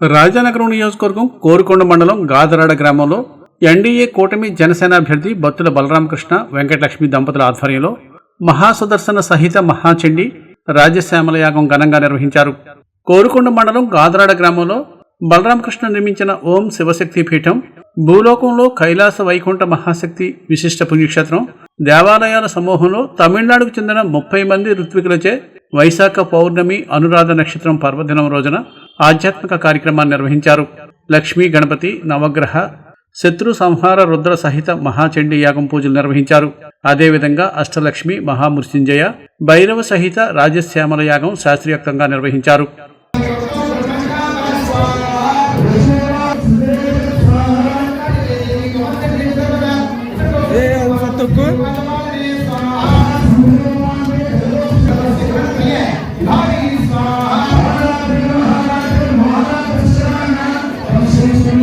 రాజానగరం నియోజకవర్గం కోరుకొండ మండలం గాదరాడ గ్రామంలో ఎన్డీఏ కూటమి జనసేన అభ్యర్థి బత్తుల బలరామకృష్ణ వెంకటలక్ష్మి దంపతుల ఆధ్వర్యంలో మహాసుదర్శన సహిత మహాచండి రాజశ్యామల యాగం ఘనంగా నిర్వహించారు. కోరుకొండ మండలం గాదరాడ గ్రామంలో బలరామకృష్ణ నిర్మించిన ఓం శివశక్తి పీఠం భూలోకంలో కైలాస వైకుంఠ మహాశక్తి విశిష్ట పుణ్యక్షేత్రం దేవాలయాల సమూహంలో తమిళనాడుకు చెందిన ముప్పై మంది ఋత్వికులచే వైశాఖ పౌర్ణమి అనురాధ నక్షత్రం పర్వదినం రోజున ఆధ్యాత్మిక కార్యక్రమాన్ని నిర్వహించారు. లక్ష్మీ గణపతి నవగ్రహ శత్రు సంహార రుద్ర సహిత మహాచండీ యాగం పూజలు నిర్వహించారు. అదేవిధంగా అష్టలక్ష్మి మహామృత్యుంజయ భైరవ సహిత రాజశ్యామల యాగం శాస్త్రీయోక్తంగా నిర్వహించారు.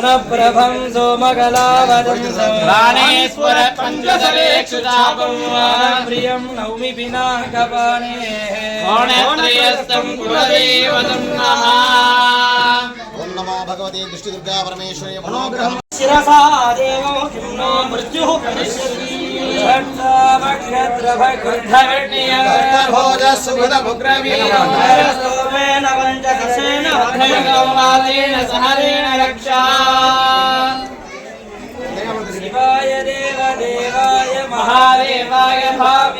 पुनःप्रभं सोमकलावदं बाणेश्वर पञ्चसलेक्षुतापं प्रियं नौमि पिनाकपाने कोणेत्रयस्तं कुलदेवतं नमः ॐ नमो भगवते दृष्टिदुर्गा परमेश्वरे मनोग्रहं शिरसा देवो किं नो मृत्युः करिष्यति भोजसुभुदमुग्रवीरस्तोमेन पञ्चदशेन सहरेण रक्षा। 합니다.